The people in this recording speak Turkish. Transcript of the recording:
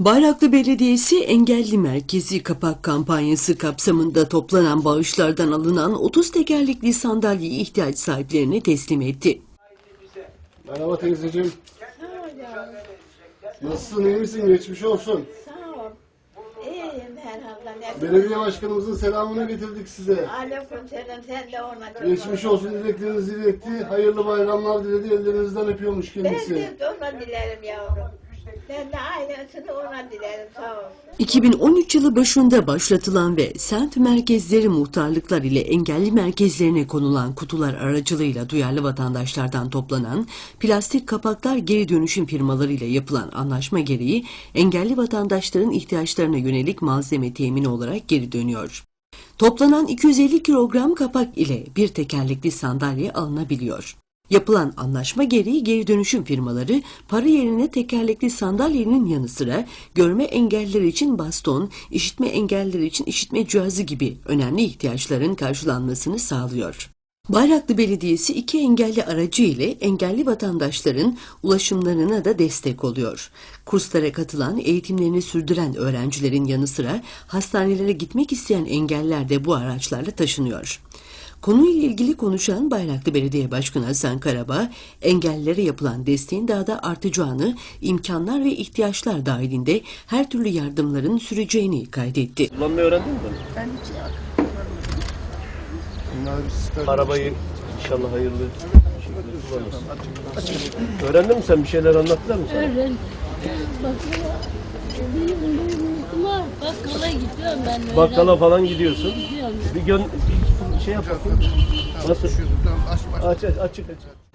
Bayraklı Belediyesi Engelli Merkezi Kapak kampanyası kapsamında toplanan bağışlardan alınan 30 tekerlekli sandalyeyi ihtiyaç sahiplerine teslim etti. Merhaba teyzeciğim. Nasılsın, iyi misin? Geçmiş olsun. Sağ ol. İyiyim herhalde. Belediye başkanımızın selamını getirdik size. Aleyküm selam. Sen de ona Geçmiş olsun dileklerinizi iletti. Hayırlı bayramlar diledi. Ellerinizden öpüyormuş Ben kendisi. de ona dilerim yavrum. Ben de aynısını ona dilerim. Sağ ol. 2013 yılı başında başlatılan ve semt merkezleri muhtarlıklar ile engelli merkezlerine konulan kutular aracılığıyla duyarlı vatandaşlardan toplanan plastik kapaklar geri dönüşüm firmaları ile yapılan anlaşma gereği engelli vatandaşların ihtiyaçlarına yönelik malzeme temini olarak geri dönüyor. Toplanan 250 kilogram kapak ile bir tekerlekli sandalye alınabiliyor. Yapılan anlaşma gereği geri dönüşüm firmaları para yerine tekerlekli sandalyenin yanı sıra görme engelliler için baston, işitme engelliler için işitme cihazı gibi önemli ihtiyaçların karşılanmasını sağlıyor. Bayraklı Belediyesi iki engelli aracı ile engelli vatandaşların ulaşımlarına da destek oluyor. Kurslara katılan, eğitimlerini sürdüren öğrencilerin yanı sıra hastanelere gitmek isteyen engeller de bu araçlarla taşınıyor. Konuyla ilgili konuşan Bayraklı Belediye Başkanı Hasan Karabağ, engellilere yapılan desteğin daha da artacağını, imkanlar ve ihtiyaçlar dahilinde her türlü yardımların süreceğini kaydetti. Kullanmayı öğrendin mi? Ben hiç Arabayı inşallah hayırlı şekilde kullanırsın. Öğrendin mi sen bir şeyler anlattılar mı sana? Öğren. Benim var. Bakkala gidiyorum ben. öğren- Bakkala falan gidiyorsun. Gidiyorum. Bir, gön bir şey yap bakayım. Nasıl? Aç aç açık aç.